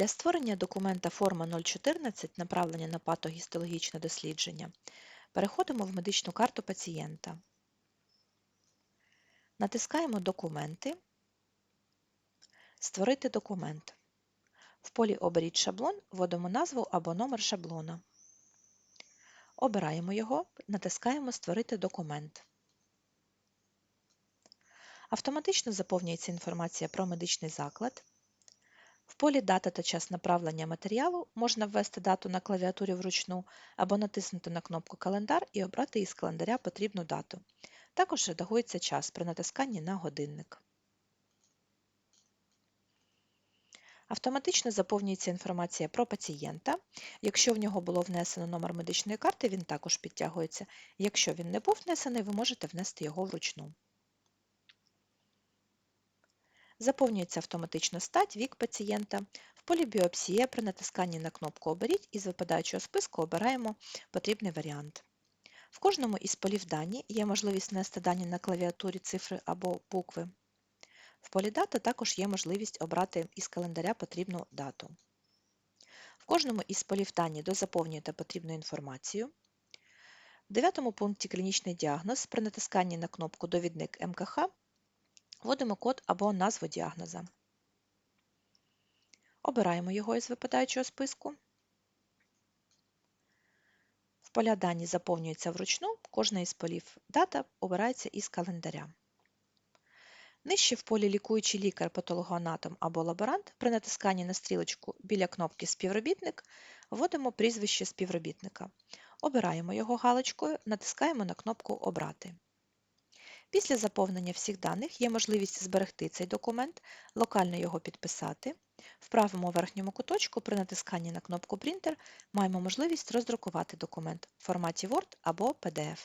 Для створення документа форма 014 направлення на патогістологічне дослідження переходимо в медичну карту пацієнта. Натискаємо Документи, Створити документ. В полі Оберіть шаблон вводимо назву або номер шаблона. Обираємо його, натискаємо Створити документ. Автоматично заповнюється інформація про медичний заклад. В полі Дата та час направлення матеріалу можна ввести дату на клавіатурі вручну або натиснути на кнопку Календар і обрати із календаря потрібну дату. Також редагується час при натисканні на годинник. Автоматично заповнюється інформація про пацієнта. Якщо в нього було внесено номер медичної карти, він також підтягується. Якщо він не був внесений, ви можете внести його вручну. Заповнюється автоматично стать, вік пацієнта. В полі біопсія при натисканні на кнопку Оберіть із випадаючого списку обираємо потрібний варіант. В кожному із полів дані є можливість внести дані на клавіатурі цифри або букви. В полі дата також є можливість обрати із календаря потрібну дату. В кожному із полів дані дозаповнюєте потрібну інформацію. В дев'ятому пункті клінічний діагноз при натисканні на кнопку Довідник МКХ вводимо код або назву діагноза. Обираємо його із випадаючого списку. В поля дані заповнюється вручну, кожна із полів дата обирається із календаря. Нижче в полі лікуючий лікар, патологоанатом або лаборант при натисканні на стрілочку біля кнопки Співробітник вводимо прізвище співробітника. Обираємо його галочкою, натискаємо на кнопку Обрати. Після заповнення всіх даних є можливість зберегти цей документ, локально його підписати. В правому верхньому куточку при натисканні на кнопку Принтер маємо можливість роздрукувати документ в форматі Word або PDF.